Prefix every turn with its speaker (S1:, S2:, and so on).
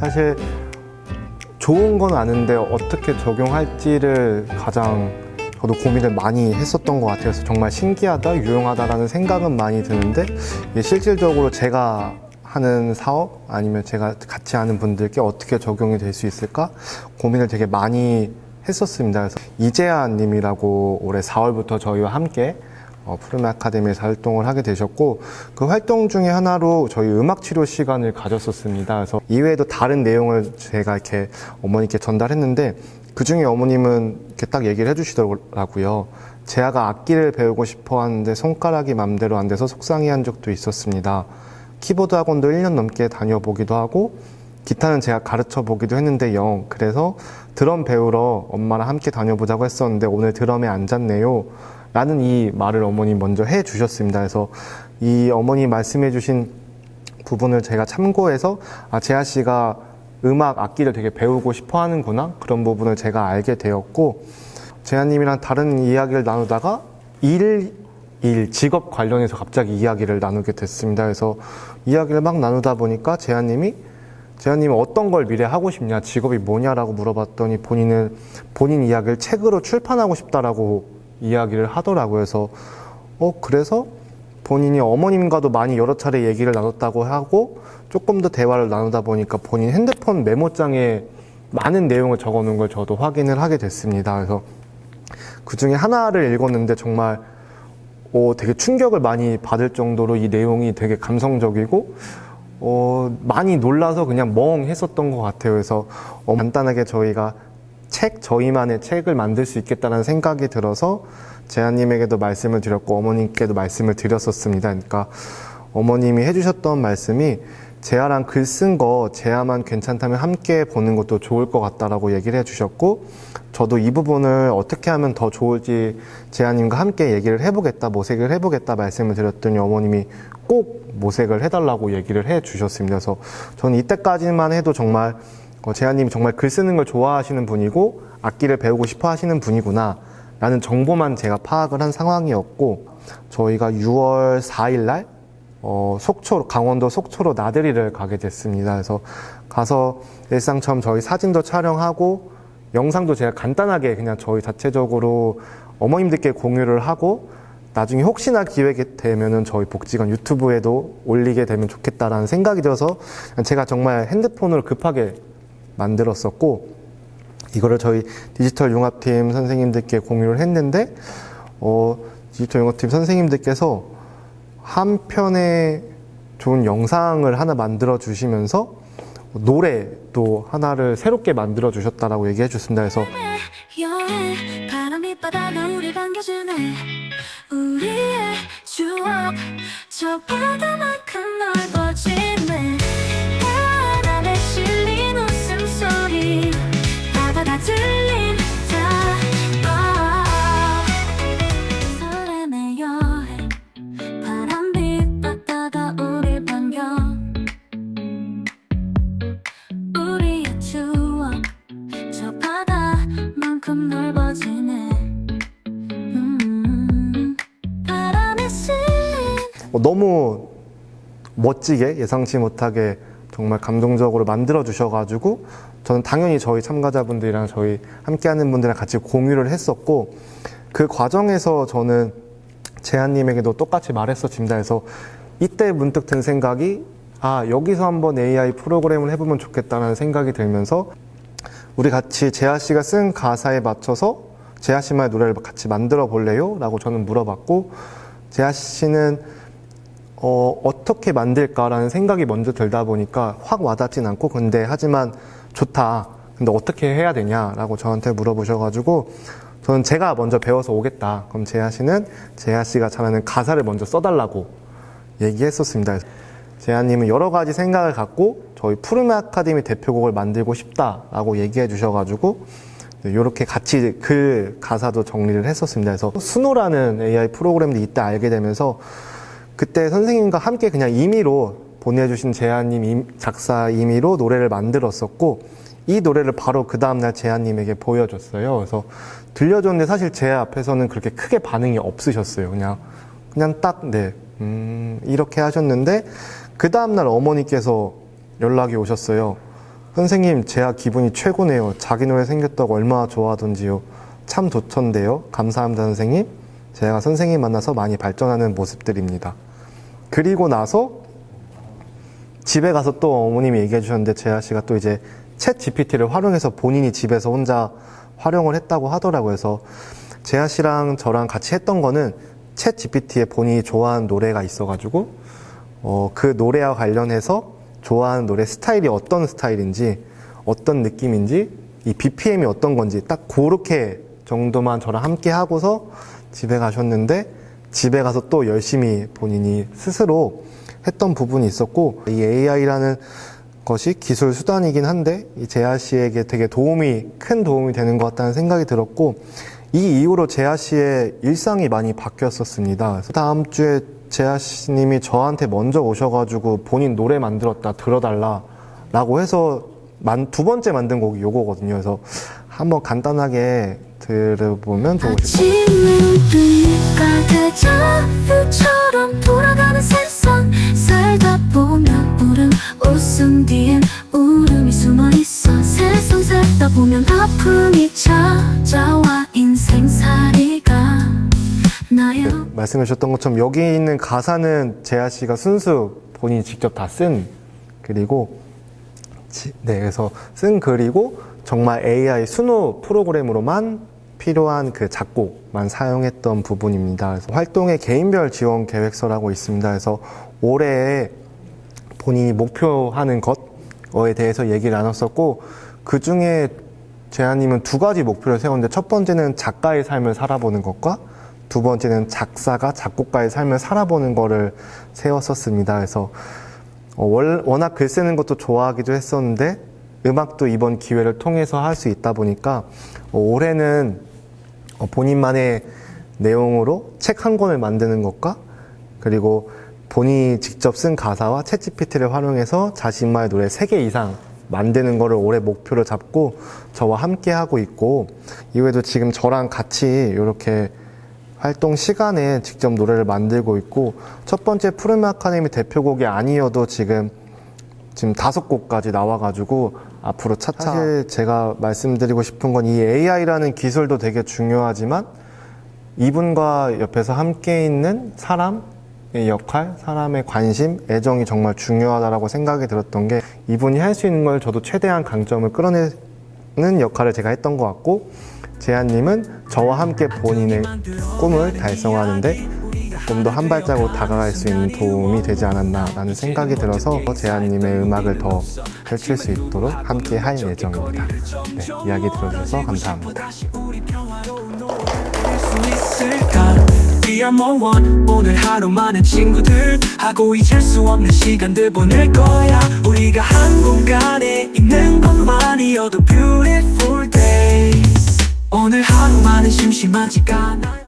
S1: 사실 좋은 건 아는데 어떻게 적용할지를 가장 저도 고민을 많이 했었던 것 같아요. 그래서 정말 신기하다, 유용하다라는 생각은 많이 드는데 실질적으로 제가 하는 사업 아니면 제가 같이 하는 분들께 어떻게 적용이 될 수 있을까 고민을 되게 많이 했었습니다. 그래서 이재아 님이라고 올해 4월부터 저희와 함께 어, 푸르메 아카데미에서 활동을 하게 되셨고 그 활동 중에 하나로 저희 음악 치료 시간을 가졌었습니다. 그래서 이외에도 다른 내용을 제가 이렇게 어머니께 전달했는데 그 중에 어머님은 이렇게 딱 얘기를 해주시더라고요. 재아가 악기를 배우고 싶어 하는데 손가락이 맘대로 안 돼서 속상해한 적도 있었습니다. 키보드 학원도 1년 넘게 다녀보기도 하고 기타는 제가 가르쳐 보기도 했는데 영 그래서 드럼 배우러 엄마랑 함께 다녀보자고 했었는데 오늘 드럼에 앉았네요 라는 이 말을 어머니 먼저 해 주셨습니다 그래서 이 어머니 말씀해 주신 부분을 제가 참고해서 아 재하 씨가 음악 악기를 되게 배우고 싶어 하는구나 그런 부분을 제가 알게 되었고 재하님이랑 다른 이야기를 나누다가 일, 일, 직업 관련해서 갑자기 이야기를 나누게 됐습니다. 그래서 이야기를 막 나누다 보니까 재하님이 재하님이 어떤 걸 미래 하고 싶냐, 직업이 뭐냐라고 물어봤더니 본인은 본인 이야기를 책으로 출판하고 싶다라고 이야기를 하더라고요. 그래서 어 그래서 본인이 어머님과도 많이 여러 차례 얘기를 나눴다고 하고 조금 더 대화를 나누다 보니까 본인 핸드폰 메모장에 많은 내용을 적어 놓은 걸 저도 확인을 하게 됐습니다. 그래서 그 중에 하나를 읽었는데 정말 어, 되게 충격을 많이 받을 정도로 이 내용이 되게 감성적이고 어, 많이 놀라서 그냥 멍했었던 것 같아요. 그래서 어, 간단하게 저희가 책, 저희만의 책을 만들 수 있겠다는 생각이 들어서 재한님에게도 말씀을 드렸고 어머님께도 말씀을 드렸었습니다. 그러니까 어머님이 해주셨던 말씀이 재아랑 글 쓴 거 재아만 괜찮다면 함께 보는 것도 좋을 것 같다라고 얘기를 해주셨고 저도 이 부분을 어떻게 하면 더 좋을지 재아님과 함께 얘기를 해보겠다 모색을 해보겠다 말씀을 드렸더니 어머님이 꼭 모색을 해달라고 얘기를 해주셨습니다. 그래서 저는 이때까지만 해도 정말 어, 재아님이 정말 글 쓰는 걸 좋아하시는 분이고 악기를 배우고 싶어 하시는 분이구나 라는 정보만 제가 파악을 한 상황이었고 저희가 6월 4일 날 어, 속초, 강원도 속초로 나들이를 가게 됐습니다. 그래서 가서 일상처럼 저희 사진도 촬영하고 영상도 제가 간단하게 그냥 저희 자체적으로 어머님들께 공유를 하고 나중에 혹시나 기회가 되면은 저희 복지관 유튜브에도 올리게 되면 좋겠다라는 생각이 들어서 제가 정말 핸드폰으로 급하게 만들었었고 이거를 저희 디지털 융합팀 선생님들께 공유를 했는데 어, 디지털 융합팀 선생님들께서 한 편의 좋은 영상을 하나 만들어 주시면서 노래도 하나를 새롭게 만들어 주셨다라고 얘기해 주셨습니다. 그래서 너무 멋지게 예상치 못하게 정말 감동적으로 만들어 주셔가지고 저는 당연히 저희 참가자분들이랑 저희 함께하는 분들이랑 같이 공유를 했었고 그 과정에서 저는 재한님에게도 똑같이 말했었습니다. 그래서 이때 문득 든 생각이 아 여기서 한번 AI 프로그램을 해보면 좋겠다는 생각이 들면서 우리 같이 재하 씨가 쓴 가사에 맞춰서 재하 씨만의 노래를 같이 만들어 볼래요? 라고 저는 물어봤고 재하 씨는 어, 어떻게 만들까라는 생각이 먼저 들다 보니까 확 와닿진 않고 근데 하지만 좋다. 근데 어떻게 해야 되냐라고 저한테 물어보셔가지고 저는 제가 먼저 배워서 오겠다. 그럼 재하 씨는 재하 씨가 잘하는 가사를 먼저 써달라고 얘기했었습니다. 재하님은 여러 가지 생각을 갖고 저희 푸르메 아카데미 대표곡을 만들고 싶다라고 얘기해 주셔가지고 이렇게 같이 글 가사도 정리를 했었습니다. 그래서 수노라는 AI 프로그램도 이때 알게 되면서 그때 선생님과 함께 그냥 임의로 보내주신 재한님 임- 작사 임의로 노래를 만들었었고 이 노래를 바로 그 다음날 재한님에게 보여줬어요. 그래서 들려줬는데 사실 제 앞에서는 그렇게 크게 반응이 없으셨어요. 그냥 그냥 딱 네, 음, 이렇게 하셨는데 그 다음날 어머니께서 연락이 오셨어요. 선생님, 제아 기분이 최고네요. 자기 노래 생겼다고 얼마나 좋아하던지요. 참 좋던데요. 감사합니다, 선생님. 제가 선생님 만나서 많이 발전하는 모습들입니다. 그리고 나서 집에 가서 또 어머님이 얘기해 주셨는데 재하 씨가 또 이제 챗 GPT를 활용해서 본인이 집에서 혼자 활용을 했다고 하더라고요. 그래서 재하 씨랑 저랑 같이 했던 거는 챗 GPT에 본인이 좋아하는 노래가 있어가지고 어, 그 노래와 관련해서 좋아하는 노래 스타일이 어떤 스타일인지 어떤 느낌인지 이 BPM이 어떤 건지 딱 그렇게 정도만 저랑 함께 하고서 집에 가셨는데 집에 가서 또 열심히 본인이 스스로 했던 부분이 있었고 이 AI라는 것이 기술 수단이긴 한데 이 재하 씨에게 되게 도움이 큰 도움이 되는 것 같다는 생각이 들었고 이 이후로 재하 씨의 일상이 많이 바뀌었었습니다. 다음 주에 재하 씨님이 저한테 먼저 오셔가지고 본인 노래 만들었다 들어달라라고 해서 만, 두 번째 만든 곡이 요거거든요. 그래서 한번 간단하게 들어보면 좋으실 것 같아요.
S2: 나요.
S1: 말씀해 주셨던 것처럼 여기 있는 가사는 재하 씨가 순수 본인이 직접 다 쓴 그리고 지- 네 그래서 쓴 글이고 정말 AI 순호 프로그램으로만 필요한 그 작곡만 사용했던 부분입니다. 그래서 활동의 개인별 지원 계획서라고 있습니다. 그래서 올해 본인이 목표하는 것에 대해서 얘기를 나눴었고 그 중에 재한님은 두 가지 목표를 세웠는데 첫 번째는 작가의 삶을 살아보는 것과 두 번째는 작사가 작곡가의 삶을 살아보는 거를 세웠었습니다. 그래서 어, 월- 워낙 글 쓰는 것도 좋아하기도 했었는데 음악도 이번 기회를 통해서 할 수 있다 보니까 어, 올해는 어, 본인만의 내용으로 책 한 권을 만드는 것과 그리고 본인이 직접 쓴 가사와 챗GPT를 활용해서 자신만의 노래 3개 이상 만드는 거를 올해 목표로 잡고 저와 함께 하고 있고 이외에도 지금 저랑 같이 이렇게 활동 시간에 직접 노래를 만들고 있고 첫 번째 푸른 아카데미 대표곡이 아니어도 지금 지금 다섯 곡까지 나와가지고 앞으로 차차 사실 제가 말씀드리고 싶은 건 이 AI라는 기술도 되게 중요하지만 이분과 옆에서 함께 있는 사람의 역할, 사람의 관심, 애정이 정말 중요하다라고 생각이 들었던 게 이분이 할 수 있는 걸 저도 최대한 강점을 끌어내는 역할을 제가 했던 것 같고 재한님은 저와 함께 본인의 꿈을 달성하는데 좀더한 발자국 다가갈 수 있는 도움이 되지 않았나라는 생각이 들어서 재한님의 음악을 더 펼칠 수 있도록 함께 할 예정입니다. 네, 이야기 들어주셔서 감사합니다.
S3: 우리가 한 공간에 있는 것만이어도 beautiful days 오늘 하루만은 심심하지가 않아